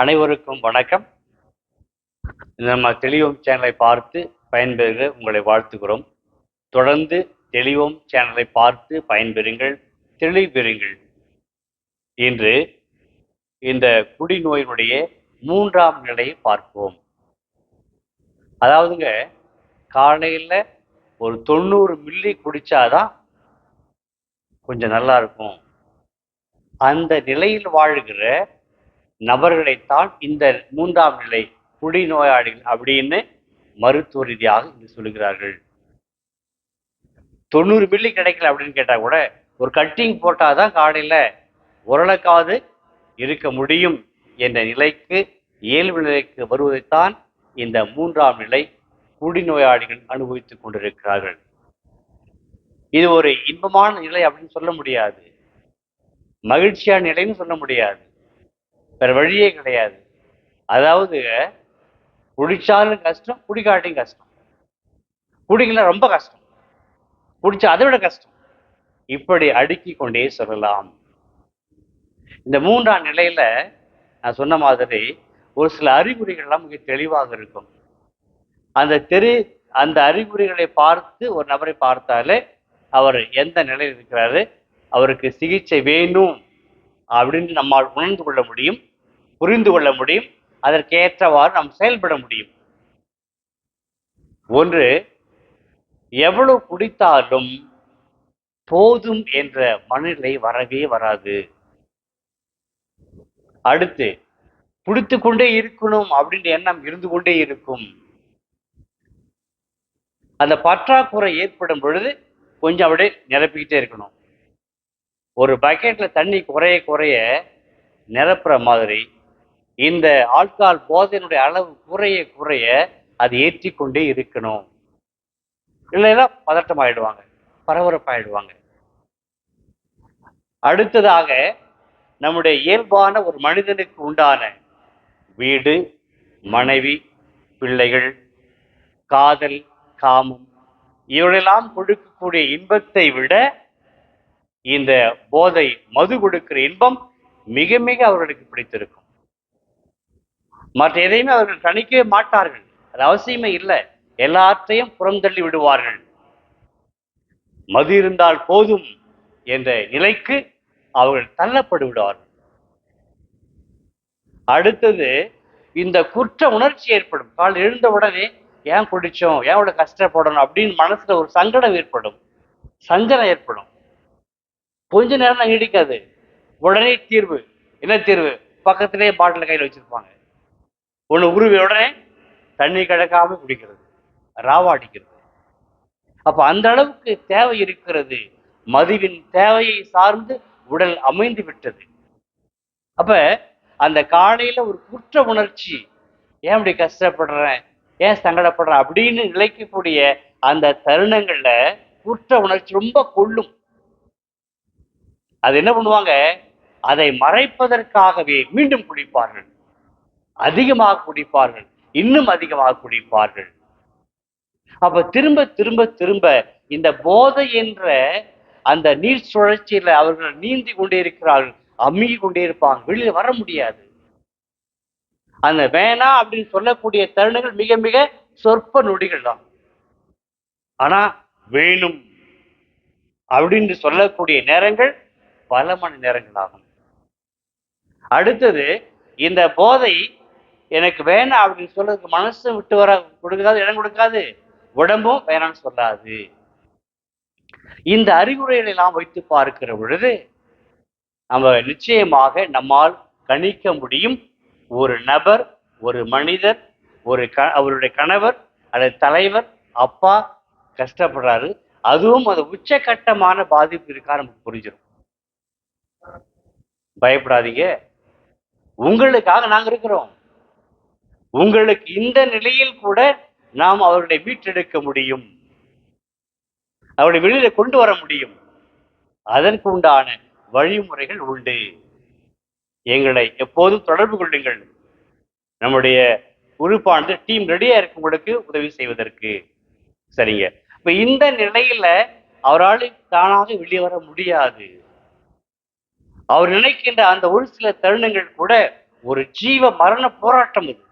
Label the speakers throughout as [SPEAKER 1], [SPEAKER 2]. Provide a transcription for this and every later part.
[SPEAKER 1] அனைவருக்கும் வணக்கம். நம்ம தெளிவோம் சேனலை பார்த்து பயன்பெறுக உங்களை வாழ்த்துகிறோம். தொடர்ந்து தெளிவோம் சேனலை பார்த்து பயன்பெறுங்கள் தெளிபெறுங்கள் இன்று இந்த குடிநோயினுடைய மூன்றாம் நிலையை பார்ப்போம். அதாவதுங்க காலையில் ஒரு தொண்ணூறு மில்லி குடித்தாதான் கொஞ்சம் நல்லா இருக்கும். அந்த நிலையில் வாழ்கிற நபர்களைத்தான் இந்த மூன்றாம் நிலை குடிநோயாளிகள் அப்படின்னு மருத்துவ ரீதியாக இங்கு சொல்லுகிறார்கள். தொண்ணூறு மில்லி கிடைக்கல அப்படின்னு கேட்டா கூட ஒரு கட்டிங் போட்டாதான் காலையில உரளக்காவது இருக்க முடியும் என்ற நிலைக்கு இயல்பு நிலைக்கு வருவதைத்தான் இந்த மூன்றாம் நிலை குடிநோயாளிகள் அனுபவித்துக் கொண்டிருக்கிறார்கள். இது ஒரு இன்பமான நிலை அப்படின்னு சொல்ல முடியாது. மகிழ்ச்சியான நிலைன்னு சொல்ல முடியாது. வேற வழியே கிடையாது. அதாவது குடிச்சாலும் கஷ்டம் குடிக்காட்டியும் கஷ்டம். குடிக்கல ரொம்ப கஷ்டம். குடிச்சா அதை விட கஷ்டம். இப்படி அடுக்கி கொண்டே சொல்லலாம். இந்த மூன்றாம் நிலையில நான் சொன்ன மாதிரி ஒரு சில அறிகுறிகள்லாம் மிக தெளிவாக இருக்கும். அந்த தெரி அந்த அறிகுறிகளை பார்த்து ஒரு நபரை பார்த்தாலே அவர் எந்த நிலையில் இருக்கிறாரு அவருக்கு சிகிச்சை வேணும் அப்படின்னு நம்மால் உணர்ந்து கொள்ள முடியும். புரிந்து கொள்ள முடியும். அதற்கேற்றவாறு நாம் செயல்பட முடியும். ஒன்று எவ்வளவு குடித்தாலும் போதும் என்ற மனநிலை வரவே வராது. அடுத்து குடித்து கொண்டே இருக்கணும் அப்படின்ற எண்ணம் இருந்து கொண்டே இருக்கும். அந்த பற்றாக்குறை ஏற்படும் பொழுது கொஞ்சம் அப்படியே நிரப்பிக்கிட்டே இருக்கணும். ஒரு பக்கெட்ல தண்ணி குறைய குறைய நிரப்புற மாதிரி இந்த ஆல்கால் போதையினுடைய அளவு குறைய குறைய அது ஏற்றிக்கொண்டே இருக்கணும். இல்லைன்னா பதட்டம் ஆயிடுவாங்க பரபரப்பாயிடுவாங்க. அடுத்ததாக நம்முடைய இயல்பான ஒரு மனிதனுக்கு உண்டான வீடு மனைவி பிள்ளைகள் காதல் காமம் இவரெல்லாம் கொடுக்கக்கூடிய இன்பத்தை விட இந்த போதை மது கொடுக்கிற இன்பம் மிக மிக அவர்களுக்கு பிடித்திருக்கும். மற்ற எதையுமே அவர்கள் கணிக்கவே மாட்டார்கள். அது அவசியமே இல்லை. எல்லாத்தையும் புறந்தள்ளி விடுவார்கள். மது இருந்தால் போதும் என்ற நிலைக்கு அவர்கள் தள்ளப்பட்டு விடுவார்கள் அடுத்தது இந்த குற்ற உணர்ச்சி ஏற்படும். கால் எழுந்த உடனே ஏன் குடிச்சோம்? ஏன் இவ்வளவு கஷ்டப்படணும்? அப்படின்னு மனசுல ஒரு சங்கடம் ஏற்படும். சஞ்சலம் ஏற்படும். கொஞ்ச நேரம் நீடிக்காது. உடனே தீர்வு. என்ன தீர்வு? பக்கத்திலே பாட்டில் கையில் வச்சிருப்பாங்க. ஒன்று உருவி உடனே தண்ணி கிடக்காம குடிக்கிறது ராவாடிக்கிறது அப்ப அந்த அளவுக்கு தேவை இருக்கிறது. மதுவின் தேவையை சார்ந்து உடல் அமைந்து விட்டது. அப்ப அந்த காலையில ஒரு குற்ற உணர்ச்சி ஏன் இப்படி கஷ்டப்படுறேன்? ஏன் சங்கடப்படுறேன்? அப்படின்னு நிலைக்கக்கூடிய அந்த தருணங்கள்ல குற்ற உணர்ச்சி ரொம்ப கொள்ளும். அது என்ன பண்ணுவாங்க? அதை மறைப்பதற்காகவே மீண்டும் குடிப்பார்கள். அதிகமாக குடிப்பார்கள். இன்னும் அதிகமாக குடிப்பார்கள். அப்ப திரும்ப திரும்ப திரும்ப இந்த போதை என்ற அந்த நீர் சுழற்சியில அவர்கள் நீந்தி கொண்டே இருக்கிறார்கள் அமுகி கொண்டே இருப்பாங்க வெளியில வர முடியாது. அந்த வேணாம் அப்படின்னு சொல்லக்கூடிய தருணங்கள் மிக மிக சொற்ப நொடிகள் தான். ஆனா வேணும் அப்படின்னு சொல்லக்கூடிய நேரங்கள் பல மணி நேரங்கள் ஆகும் அடுத்தது இந்த போதை எனக்கு வேணாம் அப்படின்னு சொல்றதுக்கு மனசு விட்டு வர கொடுக்காது இடம் கொடுக்காது. உடம்பும் வேணாம்னு சொல்லாது. இந்த அறிகுறிகளை எல்லாம் வைத்து பார்க்கிற பொழுது நம்ம நிச்சயமாக நம்மால் கணிக்க முடியும் ஒரு நபர் ஒரு மனிதர் ஒரு க அவருடைய கணவர் அல்லது தலைவர் அப்பா கஷ்டப்படுறாரு. அதுவும் அது உச்சகட்டமான பாதிப்பு இருக்கா நமக்கு புரிஞ்சிடும் பயப்படாதீங்க. உங்களுக்காக நாங்கள் இருக்கிறோம். உங்களுக்கு இந்த நிலையில் கூட நாம் அவர்களை மீட்டெடுக்க முடியும். அவர்களை வெளியில கொண்டு வர முடியும். அதற்கு உண்டான வழிமுறைகள் உண்டு. எங்களை எப்போதும் தொடர்பு கொள்ளுங்கள். நம்முடைய உறுப்பானது டீம் ரெடியா இருக்கும் உங்களுக்கு உதவி செய்வதற்கு. சரிங்க. இப்ப இந்த நிலையில அவரால் தானாக வெளியே வர முடியாது. அவர் நினைக்கின்ற அந்த ஒரு சில தருணங்கள் கூட ஒரு ஜீவ மரண போராட்டம் இது.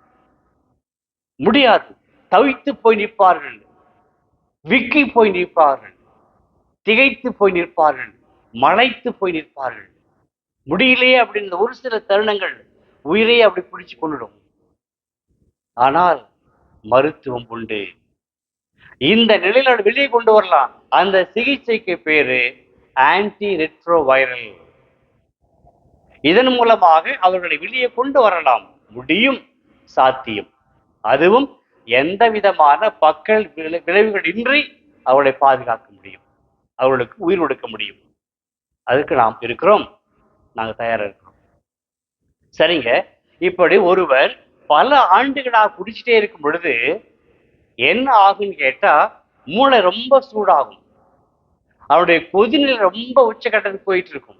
[SPEAKER 1] முடியாது. தவித்து போய் நிற்பார்கள். விக்கி போய் நிற்பார்கள். திகைத்து போய் நிற்பார்கள். மலைத்து போய் நிற்பார்கள். முடியலையே அப்படின்னு ஒரு சில தருணங்கள் உயிரையே அப்படி பிடிச்சு கொண்டுடும். ஆனால் மருத்துவம் உண்டு. இந்த நிலையில வெளியே கொண்டு வரலாம். அந்த சிகிச்சைக்கு பேரு ஆன்டி ரெட்ரோ வைரல் இதன் மூலமாக அவர்களை வெளியே கொண்டு வரலாம். முடியும் சாத்தியம். அதுவும் எந்த விதமான பக்கல் விளைவுகள் இன்றி அவர்களை பாதுகாக்க முடியும். அவர்களுக்கு உயிர் கொடுக்க முடியும். அதுக்கு நாம் இருக்கிறோம். நாங்க தயாராக இருக்கிறோம். சரிங்க. இப்படி ஒருவர் பல ஆண்டுகளாக குடிச்சிட்டே இருக்கும் பொழுது என்ன ஆகும்னு கேட்டா மூளை ரொம்ப சூடாகும். அவருடைய கொதிநிலை ரொம்ப உச்சக்கட்டத்துக்கு போயிட்டு இருக்கும்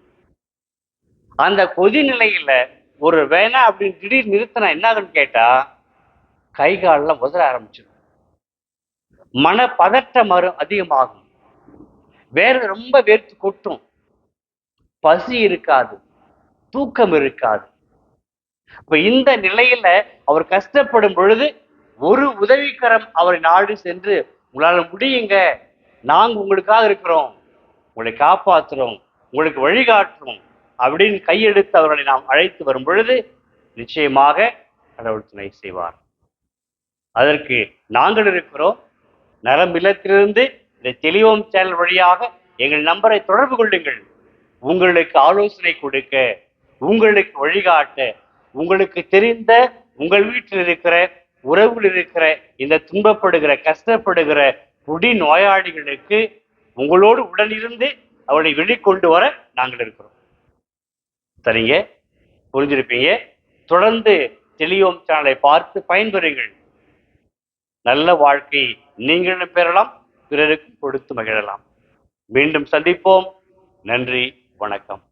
[SPEAKER 1] அந்த கொதிநிலையில ஒரு வேணா அப்படின்னு திடீர் நிறுத்தினா என்ன ஆகும்னு கேட்டா கை காலெல்லாம் உதற ஆரம்பிச்சிடும் மன பதட்டம் வரும் அதிகமாகும். வேற ரொம்ப வேர்த்து கொட்டும். பசி இருக்காது. தூக்கம் இருக்காது. இப்ப இந்த நிலையில அவர் கஷ்டப்படும் பொழுது ஒரு உதவிக்கரம் அவரை நாடு சென்று உங்களால முடியுங்க. நாங்க உங்களுக்காக இருக்கிறோம். உங்களை காப்பாத்துறோம். உங்களுக்கு வழிகாட்டுறோம் அப்படின்னு கையெடுத்து அவர்களை நாம் அழைத்து வரும் பொழுது நிச்சயமாக கடவுள் துணை செய்வார். அதற்கு நாங்கள் இருக்கிறோம். நரம்பிலத்திலிருந்து இந்த தெளிவோம் சேனல் வழியாக எங்கள் நம்பரை தொடர்பு கொள்ளுங்கள். உங்களுக்கு ஆலோசனை கொடுக்க உங்களுக்கு வழிகாட்ட உங்களுக்கு தெரிந்த உங்கள் வீட்டில் இருக்கிற உறவில் இருக்கிற இந்த துன்பப்படுகிற கஷ்டப்படுகிற குடி நோயாளிகளுக்கு உங்களோடு உடனிருந்து அவளை வெளிக்கொண்டு வர நாங்கள் இருக்கிறோம். சரிங்க? புரிஞ்சிருப்பீங்க? தொடர்ந்து தெளிவோம் சேனலை பார்த்து பயன்பெறுங்கள். நல்ல வாழ்க்கை நீங்களும் பெறலாம் பிறருக்கும் கொடுத்து மகிழலாம். மீண்டும் சந்திப்போம். நன்றி வணக்கம்.